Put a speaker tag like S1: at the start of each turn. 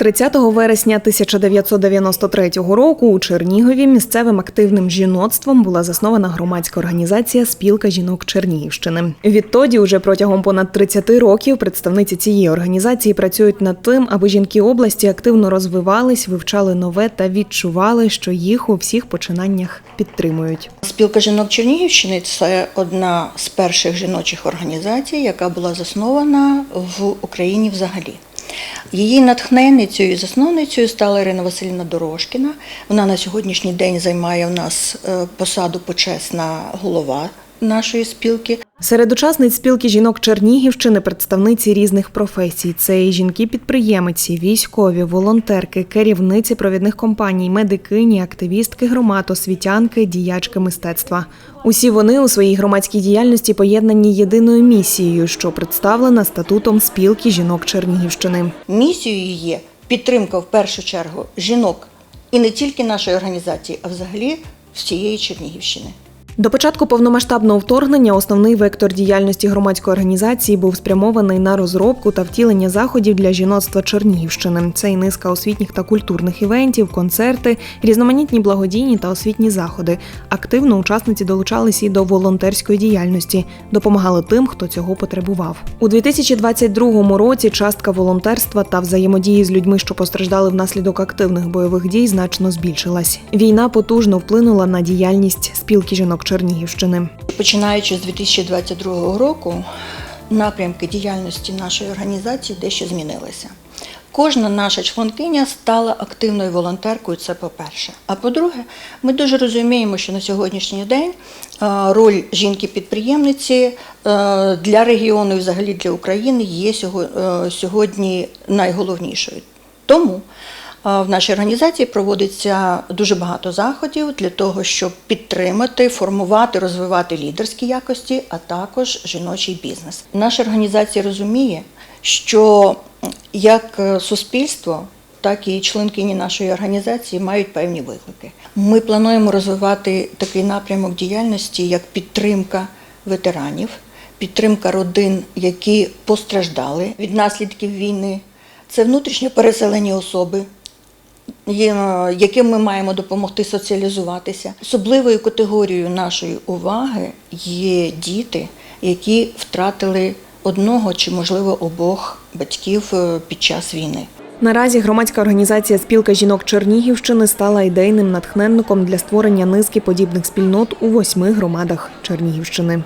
S1: 30 вересня 1993 року у Чернігові місцевим активним жіноцтвом була заснована громадська організація Спілка жінок Чернігівщини. Відтоді, уже протягом понад 30 років, представниці цієї організації працюють над тим, аби жінки області активно розвивались, вивчали нове та відчували, що їх у всіх починаннях підтримують.
S2: Спілка жінок Чернігівщини це одна з перших жіночих організацій, яка була заснована в Україні взагалі. Її натхненницею і засновницею стала Ірина Васильівна Дорошкіна. Вона на сьогоднішній день займає в нас е, посаду почесна голова нашої спілки.
S1: Серед учасниць спілки жінок Чернігівщини представниці різних професій. Це і жінки-підприємиці, військові, волонтерки, керівниці провідних компаній, медикині, активістки громад, освітянки, діячки мистецтва. Усі вони у своїй громадській діяльності поєднані єдиною місією, що представлена статутом спілки жінок Чернігівщини.
S2: Місією є підтримка в першу чергу жінок і не тільки нашої організації, а взагалі всієї Чернігівщини.
S1: До початку повномасштабного вторгнення основний вектор діяльності громадської організації був спрямований на розробку та втілення заходів для жіноцтва Чернігівщини. Це і низка освітніх та культурних івентів, концерти, різноманітні благодійні та освітні заходи. Активно учасниці долучались і до волонтерської діяльності, допомагали тим, хто цього потребував. У 2022 році частка волонтерства та взаємодії з людьми, що постраждали внаслідок активних бойових дій, значно збільшилась. Війна потужно вплинула на діяльність спілки жінок Чернігівщини.
S2: Починаючи з 2022 року, напрямки діяльності нашої організації дещо змінилися. Кожна наша членкиня стала активною волонтеркою. Це по-перше. А по-друге, ми дуже розуміємо, що на сьогоднішній день роль жінки-підприємниці е, для регіону і взагалі для України є е, сьогодні найголовнішою. Тому В нашій організації проводиться дуже багато заходів для того, щоб підтримати, формувати, розвивати лідерські якості, а також жіночий бізнес. Наша організація розуміє, що як е, суспільство, так і членкині нашої організації мають певні виклики. Ми плануємо розвивати такий напрямок діяльності, як підтримка ветеранів, підтримка родин, які постраждали від наслідків війни. Це внутрішньо переселені особи, яким ми маємо допомогти соціалізуватися. Особливою категорією нашої уваги є діти, які втратили одного чи, можливо, обох батьків е, під час війни.
S1: Наразі громадська організація Спілка жінок Чернігівщини стала ідейним натхненником для створення низки подібних спільнот у восьми громадах Чернігівщини.